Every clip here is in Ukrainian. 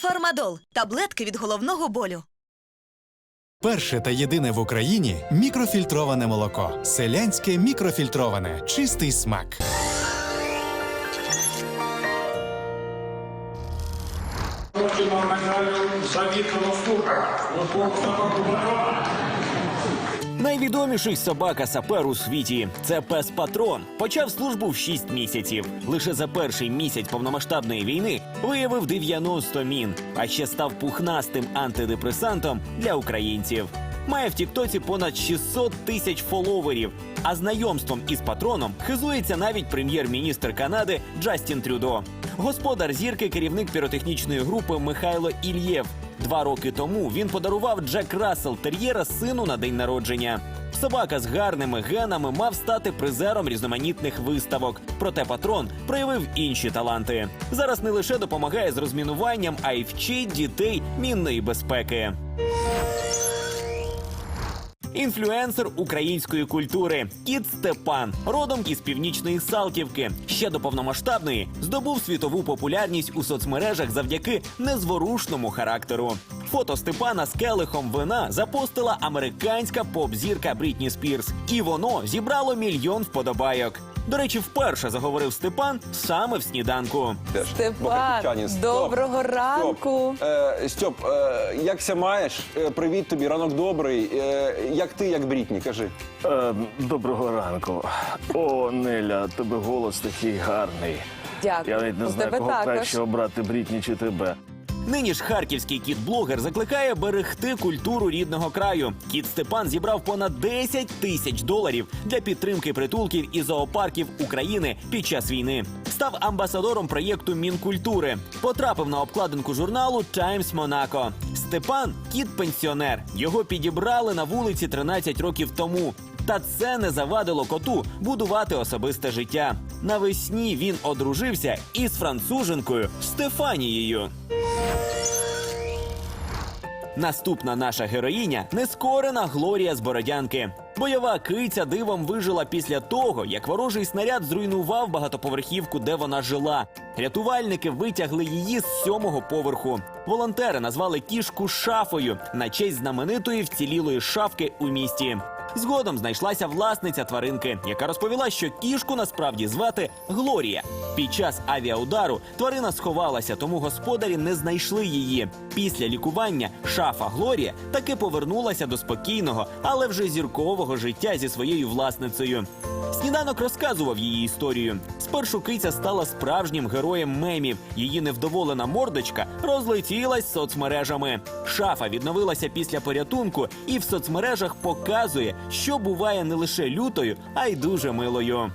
Фармадол таблетки від головного болю. Перше та єдине в Україні мікрофільтроване молоко. Селянське мікрофільтроване. Чистий смак. Завітного медалю Найвідоміший собака сапер у світі це пес Патрон. Почав службу в 6 місяців. Лише за перший місяць повномасштабної війни виявив 90 мін, а ще став пухнастим антидепресантом для українців. Має в Тіктоці понад 600 тисяч фоловерів. А знайомством із патроном хизується навіть прем'єр-міністр Канади Джастін Трюдо. Господар зірки, керівник піротехнічної групи Михайло Ільєв. Два роки тому він подарував Джек Рассел тер'єра сину на день народження. Собака з гарними генами мав стати призером різноманітних виставок. Проте патрон проявив інші таланти. Зараз не лише допомагає з розмінуванням, а й вчить дітей мінної безпеки. Інфлюенсер української культури Кіт Степан, родом із північної Салтівки. Ще до повномасштабної здобув світову популярність у соцмережах завдяки незворушному характеру. Фото Степана з келихом вина запостила американська поп-зірка Брітні Спірс, і воно зібрало мільйон вподобайок. До речі, вперше заговорив Степан саме в сніданку. Степан, доброго ранку. Стьоп, е, Стьоп е, якся маєш? Е, привіт тобі, ранок добрий. Е, як ти, як Брітні, кажи. Е, доброго ранку. О, Неля, тебе голос такий гарний. Дякую. Я навіть не У знаю, тебе кого також. краще обрати Брітні чи тебе. Нині ж харківський кіт-блогер закликає берегти культуру рідного краю. Кіт Степан зібрав понад 10 тисяч доларів для підтримки притулків і зоопарків України під час війни. Став амбасадором проєкту Мінкультури. Потрапив на обкладинку журналу Times Monaco. Степан кіт-пенсіонер. Його підібрали на вулиці 13 років тому. Та це не завадило коту будувати особисте життя. Навесні він одружився із француженкою Стефанією. Наступна наша героїня нескорена Глорія з Бородянки. Бойова киця дивом вижила після того, як ворожий снаряд зруйнував багатоповерхівку, де вона жила. Рятувальники витягли її з сьомого поверху. Волонтери назвали кішку шафою на честь знаменитої вцілілої шафки у місті. Згодом знайшлася власниця тваринки, яка розповіла, що кішку насправді звати Глорія. Під час авіаудару тварина сховалася, тому господарі не знайшли її. Після лікування шафа Глорія таки повернулася до спокійного, але вже зіркового життя зі своєю власницею. Сніданок розказував її історію. Спершу киця стала справжнім героєм мемів. Її невдоволена мордочка розлетілась соцмережами. Шафа відновилася після порятунку і в соцмережах показує, що буває не лише лютою, а й дуже милою.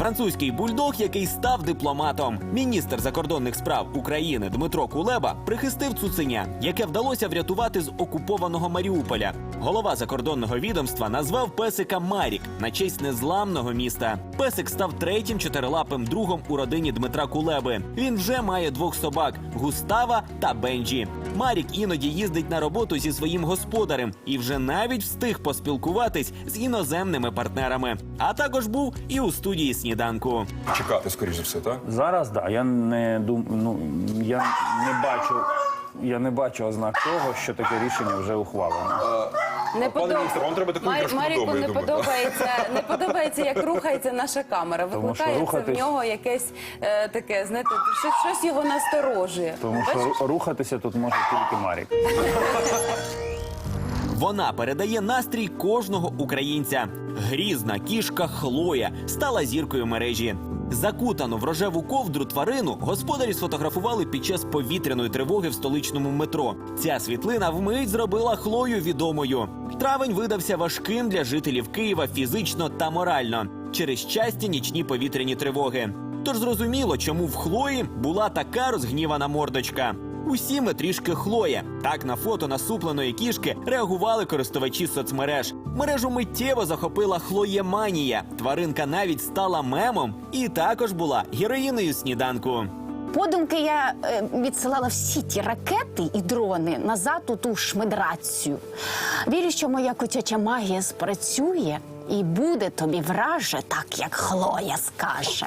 Французький бульдог, який став дипломатом. Міністр закордонних справ України Дмитро Кулеба прихистив цуценя, яке вдалося врятувати з окупованого Маріуполя. Голова закордонного відомства назвав песика Марік на честь незламного міста. Песик став третім чотирилапим другом у родині Дмитра Кулеби. Він вже має двох собак Густава та Бенджі. Марік іноді їздить на роботу зі своїм господарем і вже навіть встиг поспілкуватись з іноземними партнерами. А також був і у студії сніданку. Чекати, скоріш за все, так? Зараз да. Я не дум... ну, я не бачу. Я не бачу ознак того, що таке рішення вже ухвалено. Не Пане міністр, вам треба таку Мар- іграшку Маріку додому, я не думаю. подобається, не подобається, як рухається наша камера. Що Викликається рухатись- в нього якесь е, таке, знаєте, щось, щось його насторожує. Тому Бачиш? що рухатися тут може тільки Марік. Вона передає настрій кожного українця. Грізна кішка Хлоя стала зіркою мережі. Закутану в рожеву ковдру тварину господарі сфотографували під час повітряної тривоги в столичному метро. Ця світлина вмить зробила Хлою відомою. Травень видався важким для жителів Києва фізично та морально через часті нічні повітряні тривоги. Тож зрозуміло, чому в Хлої була така розгнівана мордочка. Усі ми трішки Хлоя. Так на фото насупленої кішки реагували користувачі соцмереж. Мережу миттєво захопила хлоєманія. Тваринка навіть стала мемом і також була героїною сніданку. Подумки я е, відсилала всі ті ракети і дрони назад у ту шмидрацію. Вірю, що моя котяча магія спрацює і буде тобі враже, так як Хлоя скаже.